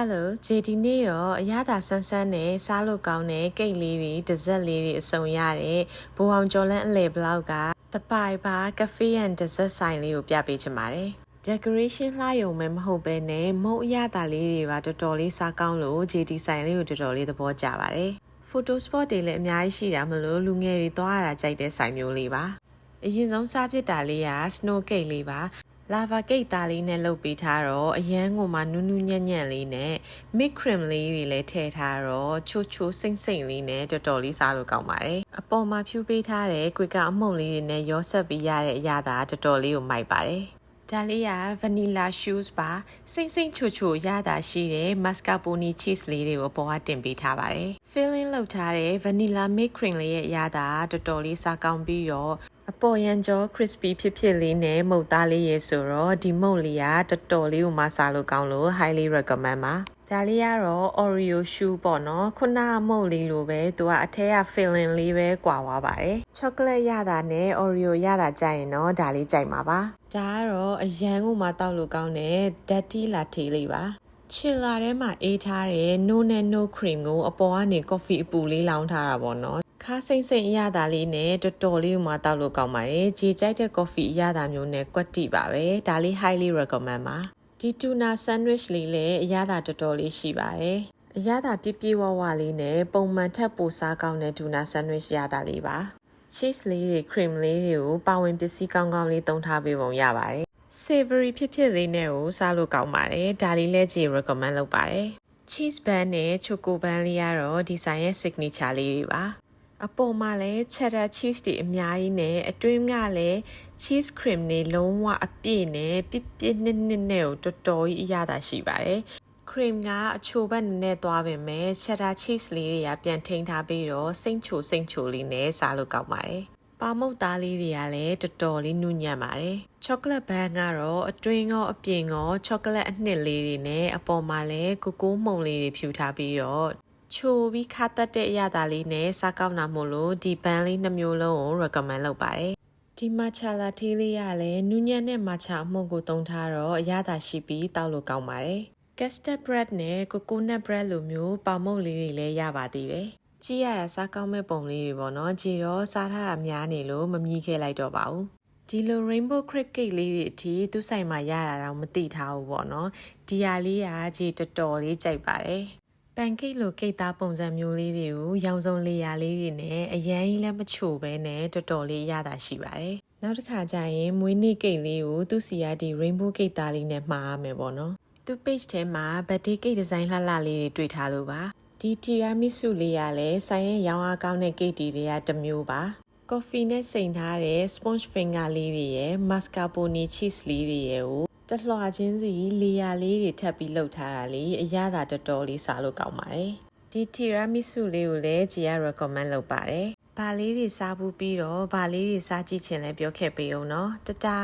Hello ဂျေဒီနေ့တော့အရသာဆန်းဆန်းနဲ့စားလို့ကောင်းတဲ့ကိတ်လေးတွေဒဇက်လေးတွေအစုံရတဲ့ဘူအောင်ကျော်လန်းအလဲဘလောက်ကတပိုင်ပါကဖေးရန်ဒဇက်ဆိုင်လေးကိုပြပေးချင်ပါတယ် decoration လှရုံပဲမဟုတ်ပဲနဲ့မုံအရသာလေးတွေပါတော်တော်လေးစားကောင်းလို့ JD ဆိုင်လေးကိုတော်တော်လေးသဘောကျပါတယ် photo spot တွေလည်းအများကြီးရှိတာမလို့လူငယ်တွေသွားရတာကြိုက်တဲ့ဆိုင်မျိုးလေးပါအရင်ဆုံးစားဖြစ်တာလေးက snow cake လေးပါ လာဗာကိတ်သားလေးနဲ့လုပ်ပေးထားတော့အရန်ကိုမှနူးနူးညံ့ညံ့လေးနဲ့ mix cream လေးတွေလည်းထည့်ထားတော့ချိုချိုစိမ့်စိမ့်လေးနဲ့တော်တော်လေးစားလို့ကောင်းပါတယ်အပေါ်မှာဖြူပေးထားတဲ့ကွေကအမှုန့်လေးတွေနဲ့ရောဆက်ပြီးရတဲ့အရာသာတော်တော်လေးကိုမိုက်ပါတယ်ဒါလေးက vanilla shoes ပါစိမ့်စိမ့်ချိုချိုရတာရှိတဲ့ mascarpone cheese လေးတွေကိုပေါ်ကတင်ပေးထားပါတယ် filling လုပ်ထားတဲ့ vanilla mix cream လေးရဲ့အရသာတော်တော်လေးစားကောင်းပြီးတော့အပေါ်ရန်ကျော် crispy ဖြစ်ဖြစ်လေးနဲ့မုတ်သားလေးရေဆိုတော့ဒီမုတ်လေးကတော်တော်လေးကိုမစားလို့ကောင်းလို့ highly recommend ပါဒါလေးကတော့ Oreo shoe ပေါ့နော်ခုနကမုတ်လေးလိုပဲသူကအထက်က filling လေးပဲကွာသွားပါတယ် chocolate ရတာနဲ့ Oreo ရတာကြိုက်ရင်တော့ဒါလေးကြိုက်မှာပါဒါကတော့အရန်ကိုမှတောက်လို့ကောင်းတဲ့ dirty latte လေးပါ ချီလာထဲမှာအေးထားတဲ့ no နဲ့ no cream ကိုအပေါ်ကနေ coffee အပူလေးလောင်းထားတာပေါ့နော်ခါစိမ့်စိမ့်အရသာလေးနဲ့တော်တော်လေးမှတောက်လို့ကောင်းပါတယ်။ကြေကြိုက်တဲ့ coffee အရသာမျိုးနဲ့ကွက်တိပါပဲ။ဒါလေး highly recommend ပါ။ဒီတူနာ sandwich လေးလည်းအရသာတော်တော်လေးရှိပါတယ်။အရသာပြည့်ပြည့်ဝဝလေးနဲ့ပုံမှန်ထက်ပိုစားကောင်းတဲ့တူနာ sandwich ရတာလေးပါ။ cheese လေးတွေ cream လေးတွေကိုပါဝင်ပစ္စည်းကောင်းကောင်းလေးသုံးထားပေးပုံရပါတယ်။ savory ဖြစ်ဖြစ်လေးနဲ့ကိုစားလို့ကောင်းပါတယ်။ဒါလေးလည်းကြည့် recommend လုပ်ပါတယ်။ cheese bun နဲ့ choco bun လေးကတော့ဒီဆိုင်ရဲ့ signature လေးတွေပါ။အပေါ်မှာလည်း cheddar cheese တွေအများကြီးနဲ့အတွင်းကလည်း cheese cream တွေလုံးဝအပြည့်နဲ့ပြည့်ပြည့်နစ်နစ်နဲ့ကိုတော်တော်ကြီးအရသာရှိပါတယ်။ cream ကအချိုဘက်နည်းနည်းသွားပေမဲ့ cheddar cheese လေးတွေကပြန်ထိန်းထားပြီးတော့စိမ့်ချိုစိမ့်ချိုလေးနဲ့စားလို့ကောင်းပါတယ်။ ပါမုတ်သားလေးတွေကလည်းတော်တော်လေးနုညံ့ပါတယ်။ chocolate bun ကတော့အတွင်းရောအပြင်ရော chocolate အနှစ်လေးတွေနဲ့အပေါ်မှာလည်းကိုကိုမှုန်လေးတွေဖြူထားပြီးတော့ချိုပြီးခါတက်တဲ့အရသာလေးနဲ့စားကောင်းတာမို့လို့ဒီဘန်လေးနှမျိုးလုံးကို recommend လုပ်ပါတယ်ဒီ matcha latte လေးကလည်းနူးညံ့တဲ့ matcha အမှုန့်ကိုသုံးထားတော့အရသာရှိပြီးတောက်လို့ကောင်းပါတယ် custard bread နဲ့ coconut bread လိုမျိုးပေါင်မုန့်လေးတွေလည်းရပါသေးတယ် ကြည့်ရတာစားကောင်းမဲ့ပုံလေးတွေပေါ့နော်ကြည်တော့စားထားတာများနေလို့မမြည်ခဲ့လိုက်တော့ပါဘူးဒီလို rainbow cricket လေးတွေအထိသူ့ဆိုင်မှာရတာတော့မသိထားဘူးပေါ့နော်ဒီဟာလေးကကြည်တော်တော်လေးကြိုက်ပါတယ်ပန်ကိတ်လိုကိတ်သားပုံစံမျိုးလေးတွေကိုရောင်စုံလေယာလေးတွေနဲ့အရန်ကြီးလည်းမချိုပဲနဲ့တော်တော်လေးရတာရှိပါတယ်။နောက်တစ်ခါကျရင်မွေးနေ့ကိတ်လေးကိုသူ့စီကဒီ rainbow ကိတ်သားလေးနဲ့မှားရမယ်ပေါ့နော်။သူ့ page ထဲမှာ birthday cake design လှလှလေးတွေတွေ့ထားလို့ပါ။ ဒီတီရာမီဆူလေးကလည်းဆိုင်ရဲ့ရောင်းအားကောင်းတဲ့ကိတ်တီတွေကတစ်မျိုးပါ။ coffee နဲ့စိန်ထားတဲ့ sponge finger လေးတွေရဲ့ mascarpone cheese လေးတွေရဲ့ကိုတလွှာချင်းစီလေယာလေးတွေထပ်ပြီးလှုပ်ထားတာလေအရသာတော်တော်လေးစားလို့ကောင်းပါတယ်ဒီတီရာမီဆူလေးကိုလည်းဂျီယာ recommend လုပ်ပါတယ်ဘာလေးတွေစားဘူးပြီးတော့ဘာလေးတွေစားကြည့်ချင်လဲပြောခဲ့ပေးအောင်နော်တတာ